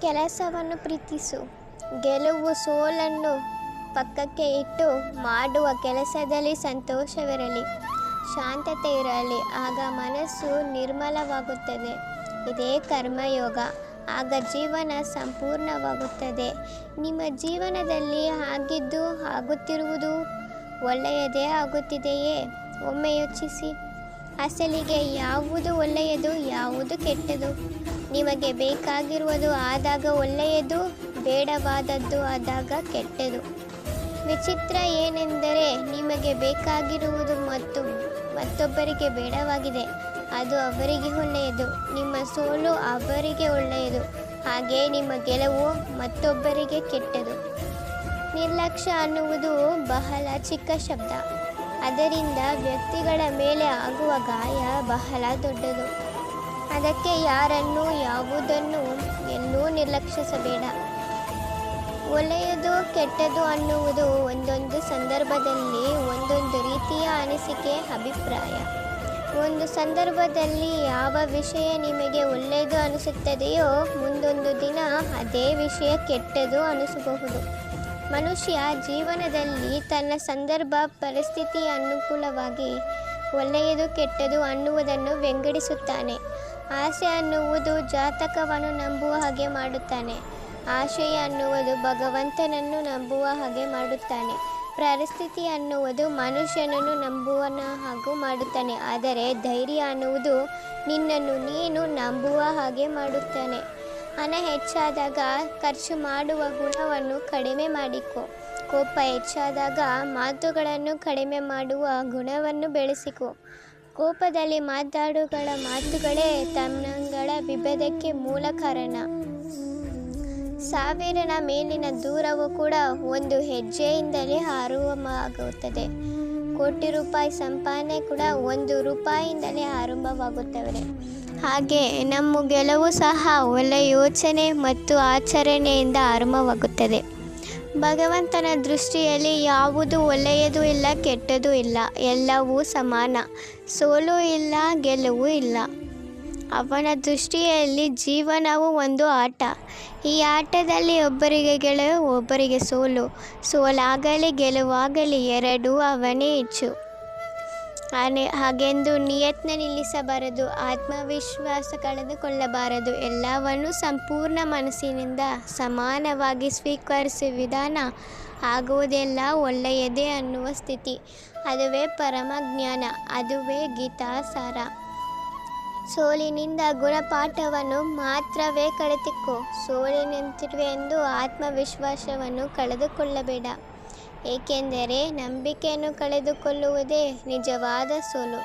ಕೆಲಸವನ್ನು ಪ್ರೀತಿಸು. ಗೆಲುವು ಸೋಲನ್ನು ಪಕ್ಕಕ್ಕೆ ಇಟ್ಟು ಮಾಡುವ ಕೆಲಸದಲ್ಲಿ ಸಂತೋಷವಿರಲಿ. ಶಾಂತತೆ ಇರಲಿ. ಆಗ ಮನಸ್ಸು ನಿರ್ಮಲವಾಗುತ್ತದೆ. ಇದೇ ಕರ್ಮಯೋಗ. ಆಗ ಜೀವನ ಸಂಪೂರ್ಣವಾಗುತ್ತದೆ. ನಿಮ್ಮ ಜೀವನದಲ್ಲಿ ಆಗಿದ್ದು ಆಗುತ್ತಿರುವುದು ಒಳ್ಳೆಯದೇ ಆಗುತ್ತಿದೆಯೇ? ಒಮ್ಮೆ ಯೋಚಿಸಿ. ಅಸಲಿಗೆ ಯಾವುದು ಒಳ್ಳೆಯದು, ಯಾವುದು ಕೆಟ್ಟದು? ನಿಮಗೆ ಬೇಕಾಗಿರುವುದು ಆದಾಗ ಒಳ್ಳೆಯದು, ಬೇಡವಾದದ್ದು ಆದಾಗ ಕೆಟ್ಟದು. ವಿಚಿತ್ರ ಏನೆಂದರೆ ನಿಮಗೆ ಬೇಕಾಗಿರುವುದು ಮತ್ತು ಮತ್ತೊಬ್ಬರಿಗೆ ಬೇಡವಾಗಿದೆ. ಅದು ಅವರಿಗೆ ಒಳ್ಳೆಯದು, ನಿಮ್ಮ ಸೋಲು ಅವರಿಗೆ ಒಳ್ಳೆಯದು. ಹಾಗೆ ನಿಮ್ಮ ಗೆಲುವು ಮತ್ತೊಬ್ಬರಿಗೆ ಕೆಟ್ಟದು. ನಿರ್ಲಕ್ಷ್ಯ ಅನ್ನುವುದು ಬಹಳ ಚಿಕ್ಕ ಶಬ್ದ. ಅದರಿಂದ ವ್ಯಕ್ತಿಗಳ ಮೇಲೆ ಆಗುವ ಗಾಯ ಬಹಳ ದೊಡ್ಡದು. ಅದಕ್ಕೆ ಯಾರನ್ನು ಯಾವುದನ್ನು ಎಲ್ಲೂ ನಿರ್ಲಕ್ಷಿಸಬೇಡ. ಒಳ್ಳೆಯದು ಕೆಟ್ಟದು ಅನ್ನುವುದು ಒಂದೊಂದು ಸಂದರ್ಭದಲ್ಲಿ ಒಂದೊಂದು ರೀತಿಯ ಅನಿಸಿಕೆ, ಅಭಿಪ್ರಾಯ. ಒಂದು ಸಂದರ್ಭದಲ್ಲಿ ಯಾವ ವಿಷಯ ನಿಮಗೆ ಒಳ್ಳೆಯದು ಅನಿಸುತ್ತದೆಯೋ ಮುಂದೊಂದು ದಿನ ಅದೇ ವಿಷಯ ಕೆಟ್ಟದು ಅನಿಸಬಹುದು. ಮನುಷ್ಯ ಜೀವನದಲ್ಲಿ ತನ್ನ ಸಂದರ್ಭ, ಪರಿಸ್ಥಿತಿ ಅನುಕೂಲವಾಗಿ ಒಳ್ಳೆಯದು ಕೆಟ್ಟದು ಅನ್ನುವುದನ್ನು ವಿಂಗಡಿಸುತ್ತಾನೆ ಆಸೆ ಅನ್ನುವುದು ಜಾತಕವನ್ನು ನಂಬುವ ಹಾಗೆ ಮಾಡುತ್ತಾನೆ. ಆಶಯ ಅನ್ನುವುದು ಭಗವಂತನನ್ನು ನಂಬುವ ಹಾಗೆ ಮಾಡುತ್ತಾನೆ. ಪರಿಸ್ಥಿತಿ ಅನ್ನುವುದು ಮನುಷ್ಯನನ್ನು ನಂಬುವನ ಹಾಗೂ ಮಾಡುತ್ತಾನೆ. ಆದರೆ ಧೈರ್ಯ ಅನ್ನುವುದು ನಿನ್ನನ್ನು ನೀನು ನಂಬುವ ಹಾಗೆ ಮಾಡುತ್ತಾನೆ. ಹಣ ಹೆಚ್ಚಾದಾಗ ಖರ್ಚು ಮಾಡುವ ಗುಣವನ್ನು ಕಡಿಮೆ ಮಾಡಿಕೊ. ಕೋಪ ಹೆಚ್ಚಾದಾಗ ಮಾತುಗಳನ್ನು ಕಡಿಮೆ ಮಾಡುವ ಗುಣವನ್ನು ಬೆಳೆಸಿಕೊ. ಕೋಪದಲ್ಲಿ ಮಾತಾಡುಗಳ ಮಾತುಗಳೇ ತಮ್ಮಗಳ ವಿಭೇದಕ್ಕೆ ಮೂಲ ಕಾರಣ. ಸಾವಿರನ ಮೇಲಿನ ದೂರವು ಕೂಡ ಒಂದು ಹೆಜ್ಜೆಯಿಂದಲೇ ಆರಂಭವಾಗುತ್ತದೆ. ಕೋಟಿ ರೂಪಾಯಿ ಸಂಪಾದನೆ ಕೂಡ ಒಂದು ರೂಪಾಯಿಯಿಂದಲೇ ಆರಂಭವಾಗುತ್ತವೆ. ಹಾಗೆ ನಮ್ಮ ಗೆಲುವು ಸಹ ಒಳ್ಳೆಯ ಯೋಚನೆ ಮತ್ತು ಆಚರಣೆಯಿಂದ ಆರಂಭವಾಗುತ್ತದೆ. ಭಗವಂತನ ದೃಷ್ಟಿಯಲ್ಲಿ ಯಾವುದು ಒಳ್ಳೆಯದು ಇಲ್ಲ, ಕೆಟ್ಟದು ಇಲ್ಲ, ಎಲ್ಲವೂ ಸಮಾನ. ಸೋಲು ಇಲ್ಲ, ಗೆಲುವು ಇಲ್ಲ. ಅವನ ದೃಷ್ಟಿಯಲ್ಲಿ ಜೀವನವು ಒಂದು ಆಟ. ಈ ಆಟದಲ್ಲಿ ಒಬ್ಬರಿಗೆ ಗೆಲುವು ಒಬ್ಬರಿಗೆ ಸೋಲು. ಸೋಲಾಗಲಿ, ಗೆಲುವಾಗಲಿ, ಎರಡೂ ಅವನೇ ಹೆಚ್ಚು. ಆನೆ ಹಾಗೆಂದು ನಿಯತ್ನ ನಿಲ್ಲಿಸಬಾರದು, ಆತ್ಮವಿಶ್ವಾಸ ಕಳೆದುಕೊಳ್ಳಬಾರದು, ಎಲ್ಲವನ್ನು ಸಂಪೂರ್ಣ ಮನಸ್ಸಿನಿಂದ ಸಮಾನವಾಗಿ ಸ್ವೀಕರಿಸುವ ವಿಧಾನ ಆಗುವುದೆಲ್ಲ ಒಳ್ಳೆಯದೇ ಅನ್ನುವ ಸ್ಥಿತಿ. ಅದುವೇ ಪರಮಜ್ಞಾನ ಅದುವೇ ಗೀತಾಸಾರ. ಸೋಲಿನಿಂದ ಗುಣಪಾಠವನ್ನು ಮಾತ್ರವೇ ಕಳೆತಿಕ್ಕು ಸೋಲಿನಂತಿರುವೆ ಎಂದು ಆತ್ಮವಿಶ್ವಾಸವನ್ನು ಕಳೆದುಕೊಳ್ಳಬೇಡ. ಏಕೆಂದರೆ ನಂಬಿಕೆಯನ್ನು ಕಳೆದುಕೊಳ್ಳುವುದೇ ನಿಜವಾದ ಸೋಲು.